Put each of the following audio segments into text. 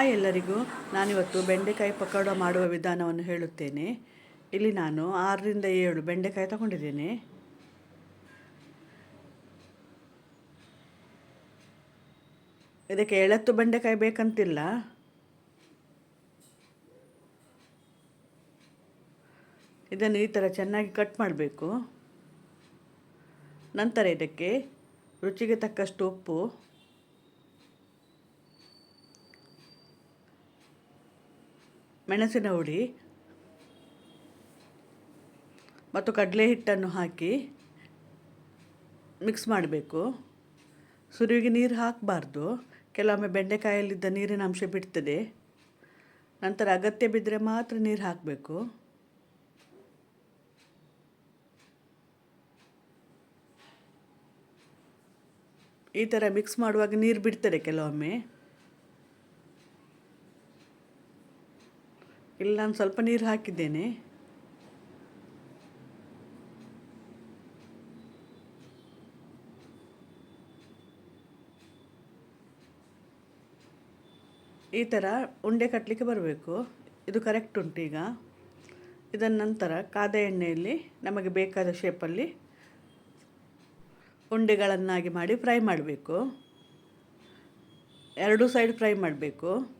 Hi ಎಲ್ಲರಿಗೂ. ನಾನಿವತ್ತು ಬೆಂಡೆಕಾಯಿ ಪಕೋಡ ಮಾಡುವ ವಿಧಾನವನ್ನು ಹೇಳುತ್ತೇನೆ. ಇಲ್ಲಿ ನಾನು ಆರರಿಂದ ಏಳು ಬೆಂಡೆಕಾಯಿ ತಗೊಂಡಿದ್ದೇನೆ. ಇದಕ್ಕೆ ಎಳತ್ತು ಬೆಂಡೆಕಾಯಿ ಬೇಕಂತಿಲ್ಲ. ಇದನ್ನು ಈ ಥರ ಚೆನ್ನಾಗಿ ಕಟ್ ಮಾಡಬೇಕು. ನಂತರ ಇದಕ್ಕೆ ರುಚಿಗೆ ತಕ್ಕಷ್ಟು ಉಪ್ಪು ಮೆಣಸಿನ ಹುಡಿ ಮತ್ತು ಕಡಲೆ ಹಿಟ್ಟನ್ನು ಹಾಕಿ ಮಿಕ್ಸ್ ಮಾಡಬೇಕು. ಸುರುವಿಗೆ ನೀರು ಹಾಕಬಾರ್ದು. ಕೆಲವೊಮ್ಮೆ ಬೆಂಡೆಕಾಯಲ್ಲಿದ್ದ ನೀರಿನ ಅಂಶ ಬಿಡ್ತದೆ. ನಂತರ ಅಗತ್ಯ ಬಿದ್ದರೆ ಮಾತ್ರ ನೀರು ಹಾಕಬೇಕು. ಈ ಥರ ಮಿಕ್ಸ್ ಮಾಡುವಾಗ ನೀರು ಬಿಡ್ತದೆ ಕೆಲವೊಮ್ಮೆ. ಇಲ್ಲಿ, ನಾನು ಸ್ವಲ್ಪ ನೀರು ಹಾಕಿದ್ದೇನೆ. ಈ ಥರ ಉಂಡೆ ಕಟ್ಟಲಿಕ್ಕೆ ಬರಬೇಕು. ಇದು ಕರೆಕ್ಟ್ ಉಂಟು ಈಗ. ಇದನ್ನ ನಂತರ ಕಾದ ಎಣ್ಣೆಯಲ್ಲಿ ನಮಗೆ ಬೇಕಾದ ಶೇಪಲ್ಲಿ ಉಂಡೆಗಳನ್ನಾಗಿ ಮಾಡಿ ಫ್ರೈ ಮಾಡಬೇಕು. ಎರಡೂ ಸೈಡ್ ಫ್ರೈ ಮಾಡಬೇಕು.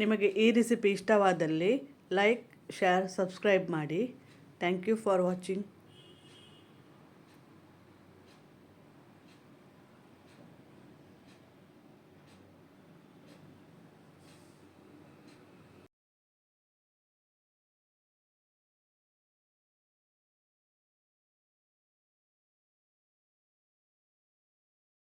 ನಿಮಗೆ ಈ ರೆಸಿಪಿ ಇಷ್ಟವಾದಲ್ಲಿ ಲೈಕ್ ಶೇರ್ ಸಬ್ಸ್ಕ್ರೈಬ್ ಮಾಡಿ. Thank you for watching